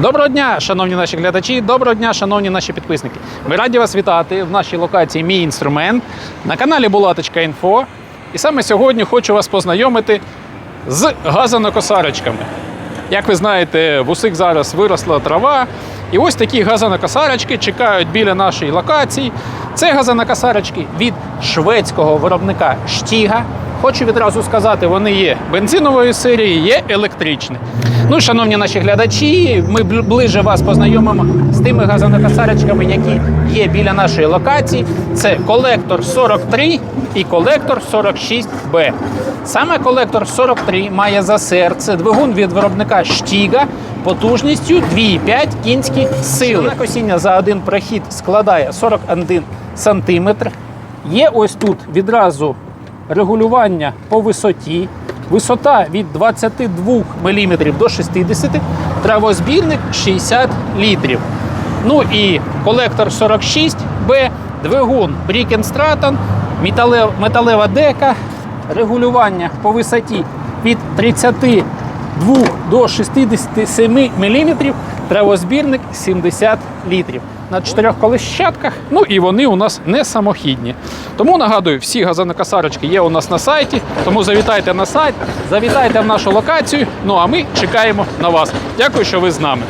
Доброго дня, шановні наші глядачі, доброго дня, шановні наші підписники. Ми раді вас вітати в нашій локації Мій інструмент на каналі Булаточка.Інфо. І саме сьогодні хочу вас познайомити з газонокосарочками. Як ви знаєте, в усіх зараз виросла трава. І ось такі газонокосарочки чекають біля нашої локації. Це газонокосарочки від шведського виробника Штіга. Хочу відразу сказати, вони є бензинової серії, є електричні. Ну, шановні наші глядачі, ми бл- ближче вас познайомимо з тими газонокосарочками, які є біля нашої локації. Це колектор 43 і колектор 46Б. Саме колектор 43 має за серце двигун від виробника Штіга потужністю 2,5 кінські сили. Косіння за один прохід складає 41 см. Є ось тут відразу регулювання по висоті. Висота від 22 мм до 60 травозбірник 60 літрів. Ну і колектор 46Б, двигун Брікенстратон, металева, металева дека, регулювання по висоті від 32 до 67 мм, травозбірник 70 літрів. На чотирьох колищатках. ну і вони у нас не самохідні. Тому нагадую, всі газонокосарочки є у нас на сайті. Тому завітайте на сайт, завітайте в нашу локацію. Ну а ми чекаємо на вас. Дякую, що ви з нами.